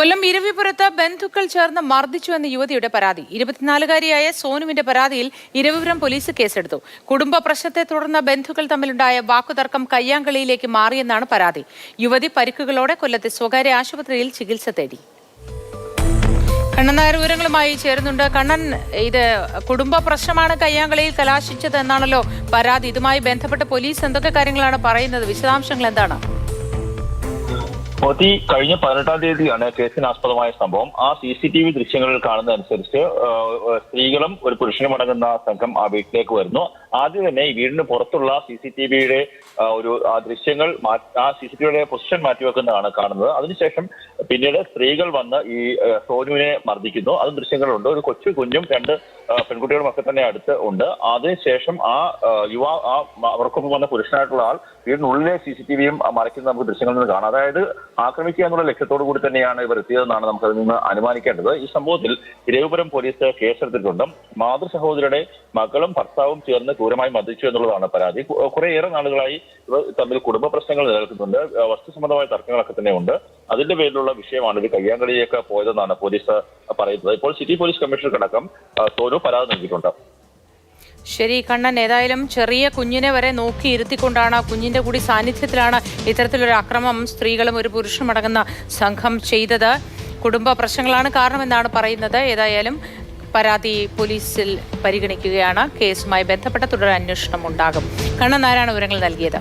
കൊല്ലം ഇരവിപുരത്ത് ബന്ധുക്കൾ ചേർന്ന് മർദ്ദിച്ചു എന്ന യുവതിയുടെ പരാതി. ഇരുപത്തിനാലുകാരിയായ സോനുവിന്റെ പരാതിയിൽ ഇരവിപുരം പോലീസ് കേസെടുത്തു. കുടുംബ പ്രശ്നത്തെ തുടർന്ന് ബന്ധുക്കൾ തമ്മിലുണ്ടായ വാക്കുതർക്കം കയ്യാങ്കളിയിലേക്ക് മാറിയെന്നാണ് പരാതി. യുവതി പരിക്കുകളോടെ കൊല്ലത്തെ സ്വകാര്യ ആശുപത്രിയിൽ ചികിത്സ തേടി. കണ്ണൻ വിവരങ്ങളുമായി ചേരുന്നുണ്ട്. കണ്ണൻ ഇത് കുടുംബ പ്രശ്നമാണ് കയ്യാങ്കളിയിൽ കലാശിച്ചത് എന്നാണല്ലോ പരാതി. ഇതുമായി ബന്ധപ്പെട്ട് പോലീസ് എന്തൊക്കെ കാര്യങ്ങളാണ് പറയുന്നത്? വിശദാംശങ്ങൾ എന്താണ്? മോദി കഴിഞ്ഞ പതിനെട്ടാം തീയതിയാണ് കേസിന് ആസ്പദമായ സംഭവം. ആ സി സി ടി വി ദൃശ്യങ്ങളിൽ കാണുന്നതനുസരിച്ച് സ്ത്രീകളും ഒരു പുരുഷനും അടങ്ങുന്ന സംഘം ആ വീട്ടിലേക്ക് വരുന്നു. ആദ്യം തന്നെ ഈ വീടിന് പുറത്തുള്ള സി സി ടി വിയുടെ ഒരു ദൃശ്യങ്ങൾ ആ സി സി ടി വിയുടെ പൊസിഷൻ മാറ്റിവെക്കുന്നതാണ് കാണുന്നത്. അതിനുശേഷം പിന്നീട് സ്ത്രീകൾ വന്ന് ഈ സോനുവിനെ മർദ്ദിക്കുന്നു. അതും ദൃശ്യങ്ങളുണ്ട്. ഒരു കൊച്ചു കുഞ്ഞും രണ്ട് പെൺകുട്ടികളും ഒക്കെ തന്നെ അടുത്ത് ഉണ്ട്. അതിനുശേഷം ആ യുവാ ആ അവർക്കൊപ്പം വന്ന പുരുഷനായിട്ടുള്ള ആൾ വീടിനുള്ളിലെ സി സി ടി വിയും മറയ്ക്കുന്ന നമുക്ക് ദൃശ്യങ്ങളിൽ നിന്ന് കാണാം. അതായത് ആക്രമിക്കുക എന്നുള്ള ലക്ഷ്യത്തോടു കൂടി തന്നെയാണ് ഇവർ എത്തിയതെന്നാണ് നമുക്ക് അതിൽ നിന്ന് അനുമാനിക്കേണ്ടത്. ഈ സംഭവത്തിൽ തിരുവനന്തപുരം പോലീസ് കേസെടുത്തിട്ടുണ്ട്. മാതൃ സഹോദരിയുടെ മകളും ഭർത്താവും ചേർന്ന് ക്രൂരമായി മതിച്ചു എന്നുള്ളതാണ് പരാതി. കുറേയേറെ നാളുകളായി ഇവർ തമ്മിൽ കുടുംബ പ്രശ്നങ്ങൾ നിലനിൽക്കുന്നുണ്ട്. വസ്തുസംബന്ധമായ വസ്തു സംബന്ധമായ തർക്കങ്ങളൊക്കെ തന്നെ ഉണ്ട് അതിന്റെ പേരിലുള്ള വിഷയമാണ് ഇത് കയ്യാങ്കളിയിലേക്ക് പോയതെന്നാണ് പോലീസ് പറയുന്നത്. ഇപ്പോൾ സിറ്റി പോലീസ് കമ്മീഷണർക്കടക്കം സോനു പരാതി നൽകിയിട്ടുണ്ട്. ശരി കണ്ണൻ ഏതായാലും ചെറിയ കുഞ്ഞിനെ വരെ നോക്കി ഇരുത്തിക്കൊണ്ടാണ് കുഞ്ഞിന്റെ കൂടി സാന്നിധ്യത്തിലാണ് ഇത്തരത്തിലൊരു അക്രമം സ്ത്രീകളും ഒരു പുരുഷനും അടങ്ങുന്ന സംഘം ചെയ്തത്. കുടുംബ പ്രശ്നങ്ങളാണ് കാരണമെന്നാണ് പറയുന്നത്. ഏതായാലും പരാതി പോലീസിൽ പരിഗണിക്കുകയാണ്. കേസുമായി ബന്ധപ്പെട്ട തുടർ അന്വേഷണം ഉണ്ടാകും. കണ്ണൻ നാരായണ വിവരങ്ങൾ നൽകിയത്.